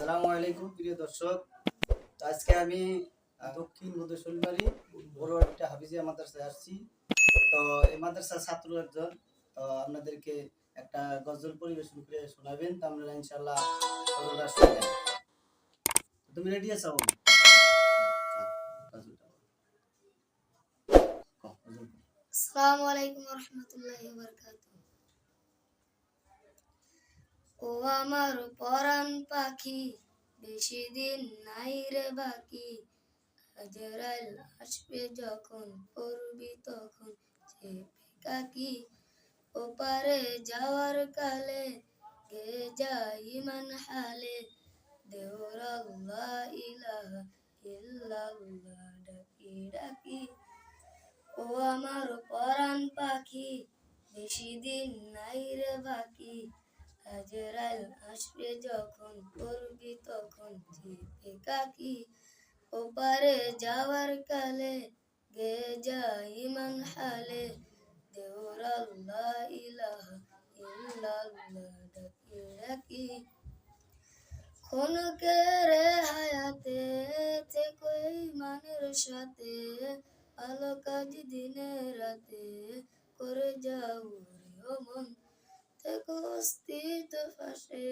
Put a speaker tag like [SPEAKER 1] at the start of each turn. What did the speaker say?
[SPEAKER 1] আসসালামু আলাইকুম প্রিয় দর্শক। আজকে আমি দক্ষিণ বড় একটা হাফিজিয়া মাদ্রাসায় আসছি। তো এই মাদ্রাসার ছাত্র একজন। তো আপনাদেরকে একটা গজল পরিবেশন করে শোনাবেন তো আপনারা ইনশাল্লাহ তুমি রেডি আছো? হ্যাঁ,
[SPEAKER 2] আমার পাখি বেশি দিন নাই রে বাকি। আজরাইল আসবে যখন, পড়বি তখন, চেপে কাকি। ওপারে যাওয়ার কালে গে যাই ইমান হালে। দেওর আল্লাহ ইলাহা ইল্লাল্লাহ ডাকি ডাকি। ও আমার পরাণ পাখি বেশি দিন নাই রে বাকি। হাজরাল আসবে যখন করবি তখন কাকি ওপারে যাওয়ার কালে গে যা ইমান হালে দেওর আল্লাহ খনকের হায়াতে সাথে? ভালো কাজ দিনে রাতে করে যাও রে মন। থেকে অস্তিত্ব ফাঁসে